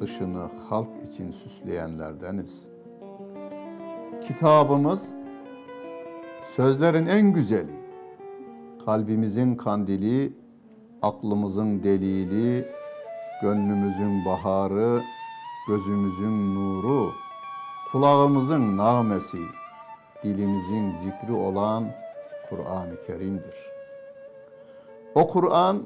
dışını halk için süsleyenlerdeniz. Kitabımız sözlerin en güzeli, kalbimizin kandili, aklımızın delili, gönlümüzün baharı, gözümüzün nuru, kulağımızın nağmesi, dilimizin zikri olan Kur'an-ı Kerim'dir. O Kur'an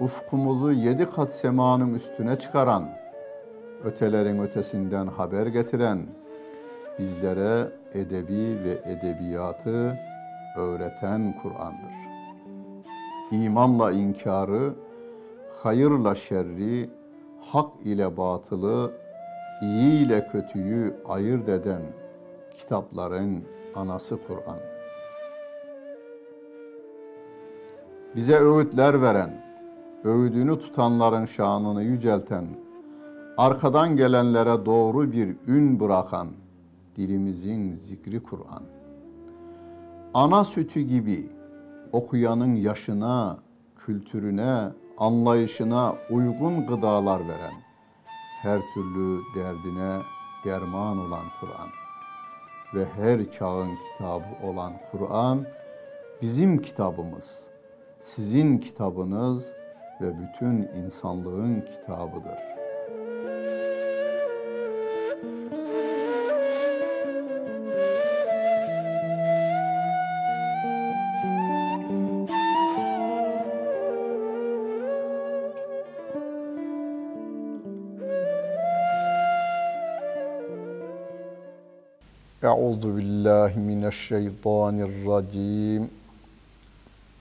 ufkumuzu yedi kat semanın üstüne çıkaran, ötelerin ötesinden haber getiren, bizlere edebi ve edebiyatı öğreten Kur'an'dır. İmanla inkarı, hayırla şerri, hak ile batılı, iyi ile kötüyü ayırt eden kitapların anası Kur'an. Bize öğütler veren, öğüdünü tutanların şanını yücelten, arkadan gelenlere doğru bir ün bırakan dilimizin zikri Kur'an. Ana sütü gibi okuyanın yaşına, kültürüne, anlayışına uygun gıdalar veren, her türlü derdine derman olan Kur'an ve her çağın kitabı olan Kur'an bizim kitabımız, sizin kitabınız ve bütün insanlığın kitabıdır. Euzu billahi mineşşeytanirracim.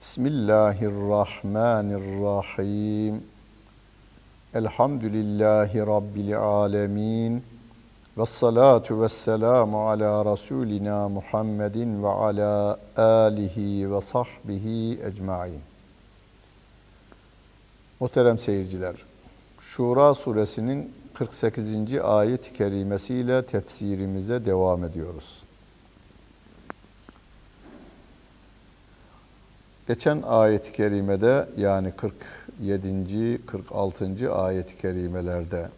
Bismillahirrahmanirrahim. Elhamdülillahi Rabbil alemin. Ve salatu ve selamu ala Resulina Muhammedin ve ala alihi ve sahbihi ecmain. Muhterem seyirciler, Şura suresinin 48. ayet-i kerimesiyle tefsirimize devam ediyoruz. Geçen ayet-i kerimede yani 47. 46. ayet-i kerimelerde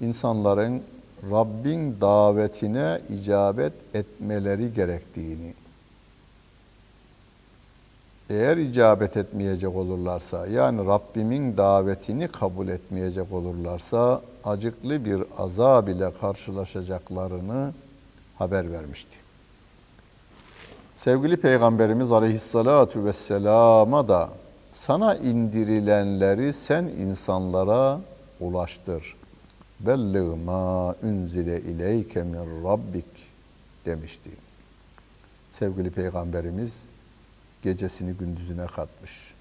insanların Rabbin davetine icabet etmeleri gerektiğini, eğer icabet etmeyecek olurlarsa, yani Rabbimin davetini kabul etmeyecek olurlarsa, acıklı bir azab ile karşılaşacaklarını haber vermişti. Sevgili Peygamberimiz Aleyhisselatu Vesselam'a da sana indirilenleri sen insanlara ulaştır. Belliğ ma unzile ileyke min rabbik demişti. Sevgili Peygamberimiz gecesini gündüzüne katmış.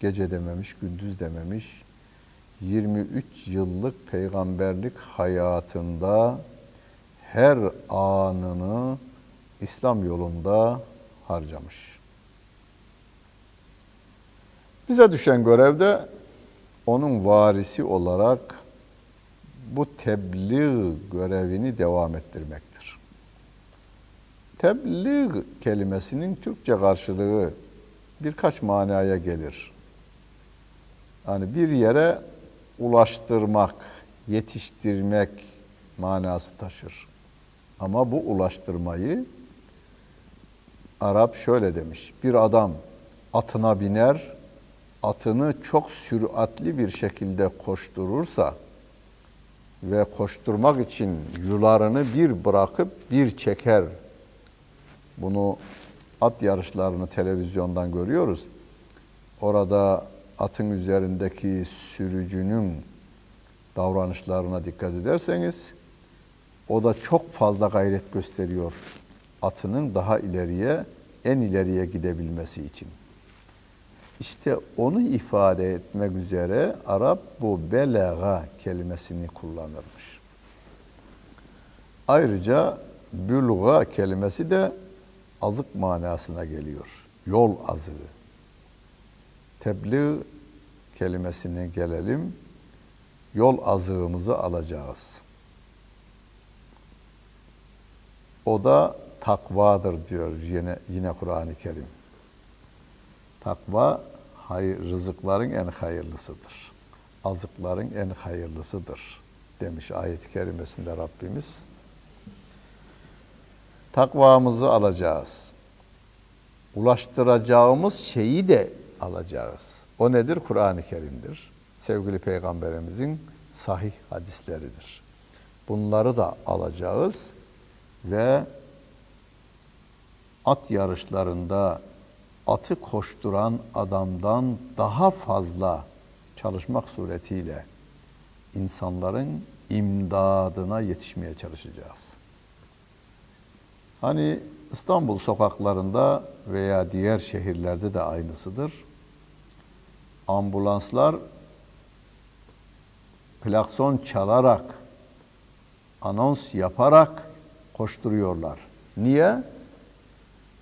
Gece dememiş, gündüz dememiş. 23 yıllık peygamberlik hayatında her anını İslam yolunda harcamış. Bize düşen görevde onun varisi olarak bu tebliğ görevini devam ettirmektir. Tebliğ kelimesinin Türkçe karşılığı birkaç manaya gelir. Yani bir yere ulaştırmak, yetiştirmek manası taşır. Ama bu ulaştırmayı Arap şöyle demiş. Bir adam atına biner, atını çok süratli bir şekilde koşturursa ve koşturmak için yularını bir bırakıp bir çeker. Bunu at yarışlarını televizyondan görüyoruz. Orada atın üzerindeki sürücünün davranışlarına dikkat ederseniz o da çok fazla gayret gösteriyor atının daha ileriye, en ileriye gidebilmesi için. İşte onu ifade etmek üzere Arap bu belaga kelimesini kullanırmış. Ayrıca bülga kelimesi de azık manasına geliyor. Yol azığı. Tebliğ kelimesine gelelim. Yol azığımızı alacağız. O da takvadır diyor yine yine Kur'an-ı Kerim. Takva hayır, rızıkların en hayırlısıdır. Azıkların en hayırlısıdır demiş ayet-i kerimesinde Rabbimiz. Takvamızı alacağız. Ulaştıracağımız şeyi de alacağız. O nedir? Kur'an-ı Kerim'dir. Sevgili Peygamberimizin sahih hadisleridir. Bunları da alacağız ve at yarışlarında atı koşturan adamdan daha fazla çalışmak suretiyle insanların imdadına yetişmeye çalışacağız. Hani İstanbul sokaklarında veya diğer şehirlerde de aynısıdır. Ambulanslar klakson çalarak, anons yaparak koşturuyorlar. Niye?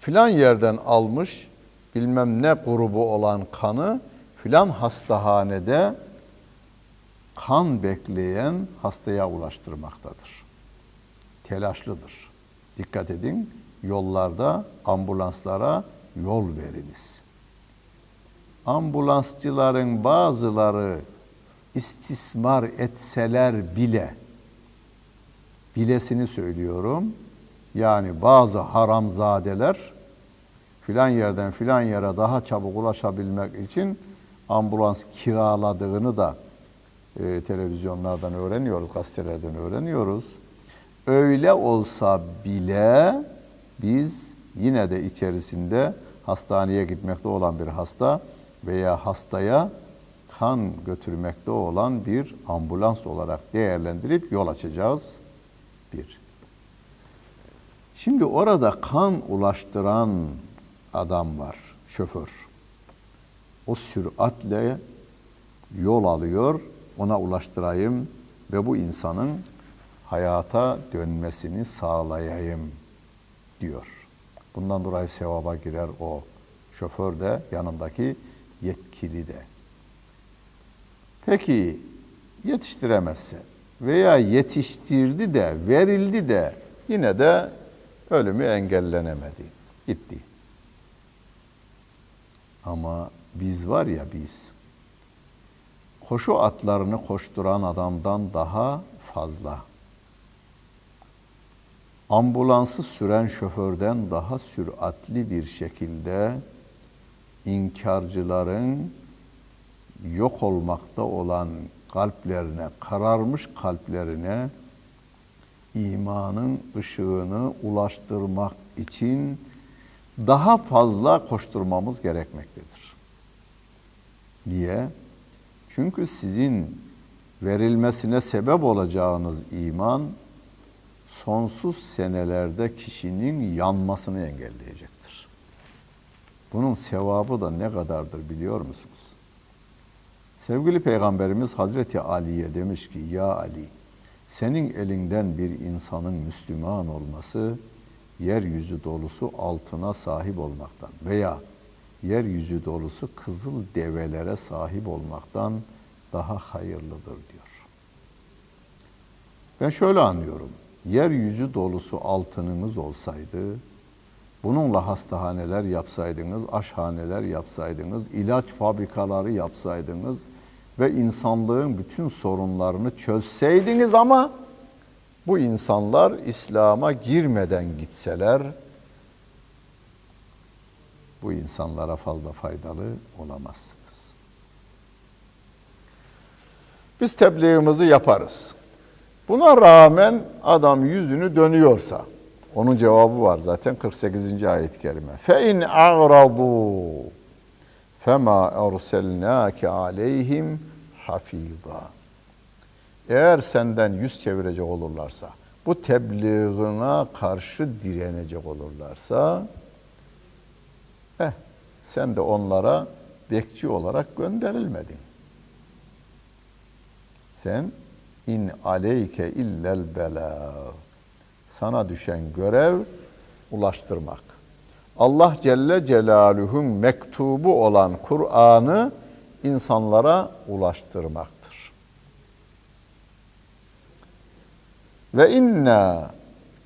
Filan yerden almış bilmem ne grubu olan kanı filan hastahanede kan bekleyen hastaya ulaştırmaktadır. Telaşlıdır. Dikkat edin yollarda ambulanslara yol veriniz. Ambulansçıların bazıları istismar etseler bile bilesini söylüyorum. Yani bazı haramzadeler filan yerden filan yere daha çabuk ulaşabilmek için ambulans kiraladığını da e, televizyonlardan öğreniyoruz, gazetelerden öğreniyoruz. Öyle olsa bile biz yine de içerisinde hastaneye gitmekte olan bir hasta veya hastaya kan götürmekte olan bir ambulans olarak değerlendirip yol açacağız. Bir. Şimdi orada kan ulaştıran adam var, şoför. O süratle yol alıyor, ona ulaştırayım ve bu insanın hayata dönmesini sağlayayım diyor. Bundan dolayı sevaba girer o şoför de yanındaki yetkili de. Peki yetiştiremezse veya yetiştirdi de verildi de yine de ölümü engellenemedi. Gitti. Ama biz var ya biz koşu atlarını koşturan adamdan daha fazla ambulansı süren şoförden daha süratli bir şekilde inkarcıların yok olmakta olan kalplerine, kararmış kalplerine imanın ışığını ulaştırmak için daha fazla koşturmamız gerekmektedir. Niye? Çünkü sizin verilmesine sebep olacağınız iman sonsuz senelerde kişinin yanmasını engelleyecektir. Bunun sevabı da ne kadardır biliyor musunuz? Sevgili Peygamberimiz Hazreti Ali'ye demiş ki ya Ali senin elinden bir insanın Müslüman olması yeryüzü dolusu altına sahip olmaktan veya yeryüzü dolusu kızıl develere sahip olmaktan daha hayırlıdır diyor. Ben şöyle anlıyorum. Yeryüzü dolusu altınınız olsaydı, bununla hastahaneler yapsaydınız, aşhaneler yapsaydınız, ilaç fabrikaları yapsaydınız ve insanlığın bütün sorunlarını çözseydiniz ama bu insanlar İslam'a girmeden gitseler bu insanlara fazla faydalı olamazsınız. Biz tebliğimizi yaparız. Buna rağmen adam yüzünü dönüyorsa, onun cevabı var zaten 48. ayet-i kerime. Fe in a'radu fema erselnake aleyhim hafiza. Eğer senden yüz çevirecek olurlarsa, bu tebliğine karşı direnecek olurlarsa, eh, sen de onlara bekçi olarak gönderilmedin. Sen in aleyke illel bela. Sana düşen görev ulaştırmak. Allah Celle Celaluhu'nun mektubu olan Kur'an'ı insanlara ulaştırmaktır. Ve inna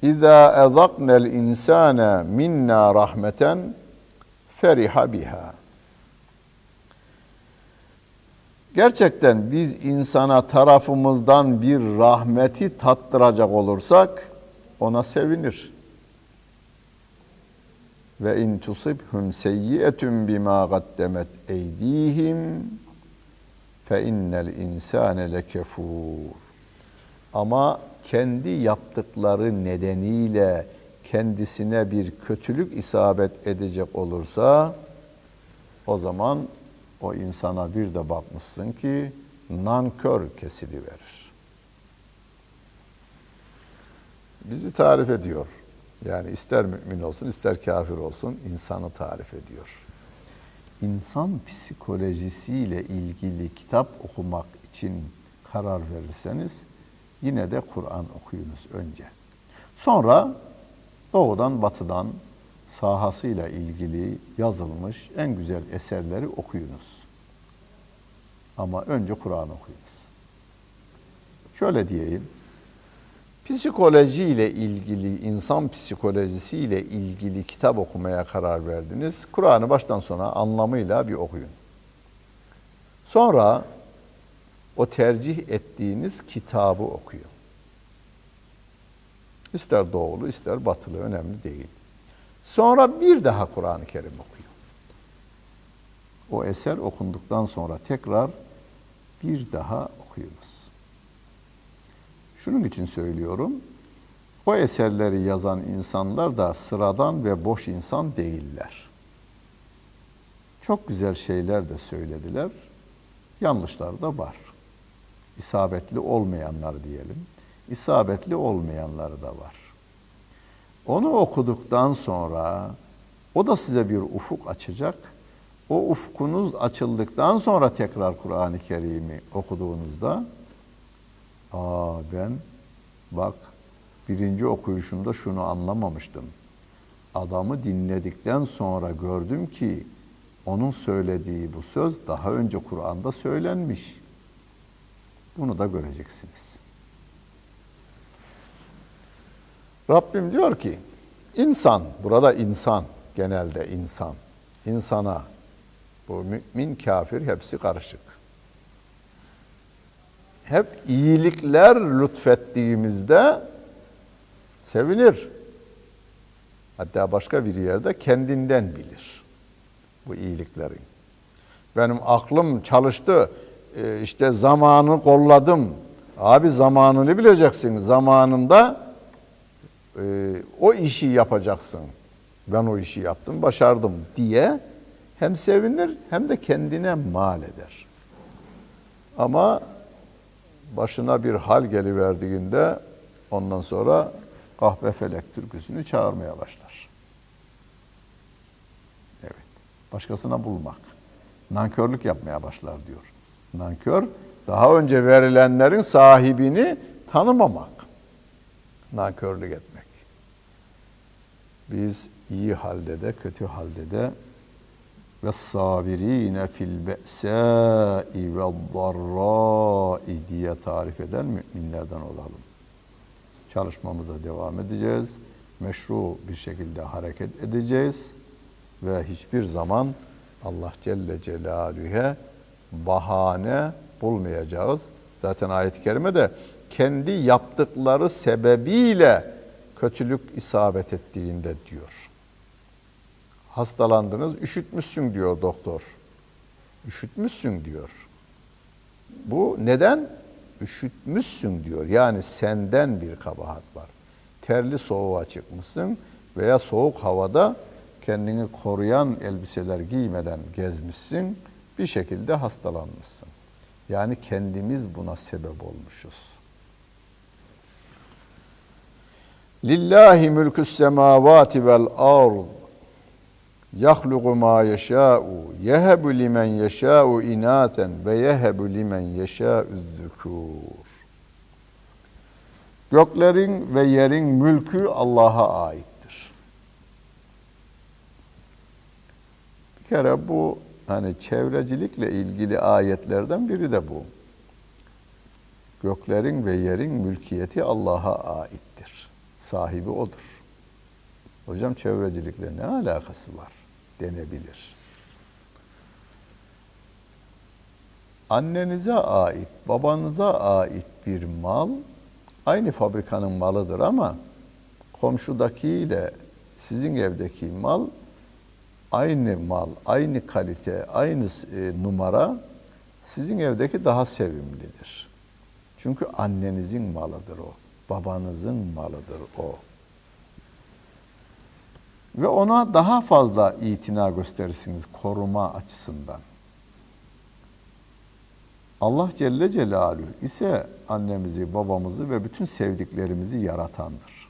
İza ezaknel insane minna rahmeten feriha biha. Gerçekten biz insana tarafımızdan bir rahmeti tattıracak olursak ona sevinir. Ve in tusibhum seyyi'etun bima gaddemet eydihim fe innel insane lekefur. Ama kendi yaptıkları nedeniyle kendisine bir kötülük isabet edecek olursa o zaman o insana bir de bakmışsın ki nankör kesiliverir. Bizi tarif ediyor. Yani ister mümin olsun ister kafir olsun insanı tarif ediyor. İnsan psikolojisiyle ilgili kitap okumak için karar verirseniz yine de Kur'an okuyunuz önce. Sonra doğudan batıdan sahasıyla ilgili yazılmış en güzel eserleri okuyunuz. Ama önce Kur'an okuyunuz. Şöyle diyeyim. Psikolojiyle ilgili, insan psikolojisiyle ilgili kitap okumaya karar verdiniz. Kur'an'ı baştan sona anlamıyla bir okuyun. Sonra o tercih ettiğiniz kitabı okuyun. İster doğulu ister batılı önemli değil. Sonra bir daha Kur'an-ı Kerim okuyun. O eser okunduktan sonra tekrar bir daha okuyunuz. Şunun için söylüyorum. O eserleri yazan insanlar da sıradan ve boş insan değiller. Çok güzel şeyler de söylediler. Yanlışlar da var. İsabetli olmayanlar diyelim. İsabetli olmayanları da var. Onu okuduktan sonra o da size bir ufuk açacak. O ufkunuz açıldıktan sonra tekrar Kur'an-ı Kerim'i okuduğunuzda aa ben bak birinci okuyuşumda şunu anlamamıştım. Adamı dinledikten sonra gördüm ki onun söylediği bu söz daha önce Kur'an'da söylenmiş. Bunu da göreceksiniz. Rabbim diyor ki insan, burada insan, genelde insan, insana, bu mümin, kafir hepsi karışık. Hep iyilikler lütfettiğimizde sevinir. Hatta başka bir yerde kendinden bilir bu iyiliklerin. Benim aklım çalıştı, e, işte zamanı kolladım. Abi zamanını bileceksin. Zamanında e, o işi yapacaksın. Ben o işi yaptım, başardım diye hem sevinir hem de kendine mal eder. Ama başına bir hal geliverdiğinde ondan sonra kahve felek türküsünü çağırmaya başlar. Evet. Başkasına bulmak. Nankörlük yapmaya başlar diyor. Nankör daha önce verilenlerin sahibini tanımamak. Nankörlük etmek. Biz iyi halde de kötü halde de ve sabirine fil be'sâi ve darrâi diye tarif eden müminlerden olalım. Çalışmamıza devam edeceğiz. Meşru bir şekilde hareket edeceğiz ve hiçbir zaman Allah Celle Celaluhu'ya bahane bulmayacağız. Zaten ayet-i kerimede kendi yaptıkları sebebiyle kötülük isabet ettiğinde diyor. Hastalandınız, üşütmüşsün diyor doktor. Üşütmüşsün diyor. Bu neden? Üşütmüşsün diyor. Yani senden bir kabahat var. Terli soğuğa çıkmışsın veya soğuk havada kendini koruyan elbiseler giymeden gezmişsin. Bir şekilde hastalanmışsın. Yani kendimiz buna sebep olmuşuz. Lillahi mülkü semavati vel ard. Yahluqu ma yeşâ'u. Yehebu limen yeşâ'u inaten ve yehebu limen yeşâ'u zükûr. Göklerin ve yerin mülkü Allah'a aittir. Bir kere bu hani çevrecilikle ilgili ayetlerden biri de bu. Göklerin ve yerin mülkiyeti Allah'a aittir. Sahibi odur. Hocam çevrecilikle ne alakası var denebilir. Annenize ait, babanıza ait bir mal aynı fabrikanın malıdır ama komşudakiyle sizin evdeki mal aynı mal, aynı kalite, aynı e, numara sizin evdeki daha sevimlidir. Çünkü annenizin malıdır o, babanızın malıdır o. Ve ona daha fazla itina gösterirsiniz koruma açısından. Allah Celle Celaluhu ise annemizi, babamızı ve bütün sevdiklerimizi yaratandır.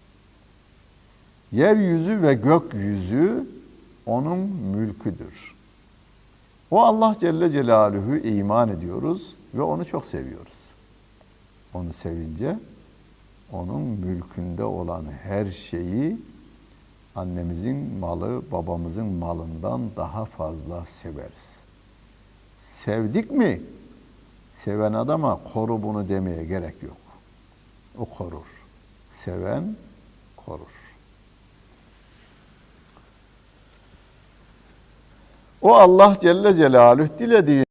Yeryüzü ve gökyüzü onun mülküdür. O Allah Celle Celaluhu iman ediyoruz ve onu çok seviyoruz. Onu sevince onun mülkünde olan her şeyi annemizin malı, babamızın malından daha fazla severiz. Sevdik mi? Seven adama koru bunu demeye gerek yok. O korur. Seven korur. O Allah Celle Celaluhu dilediği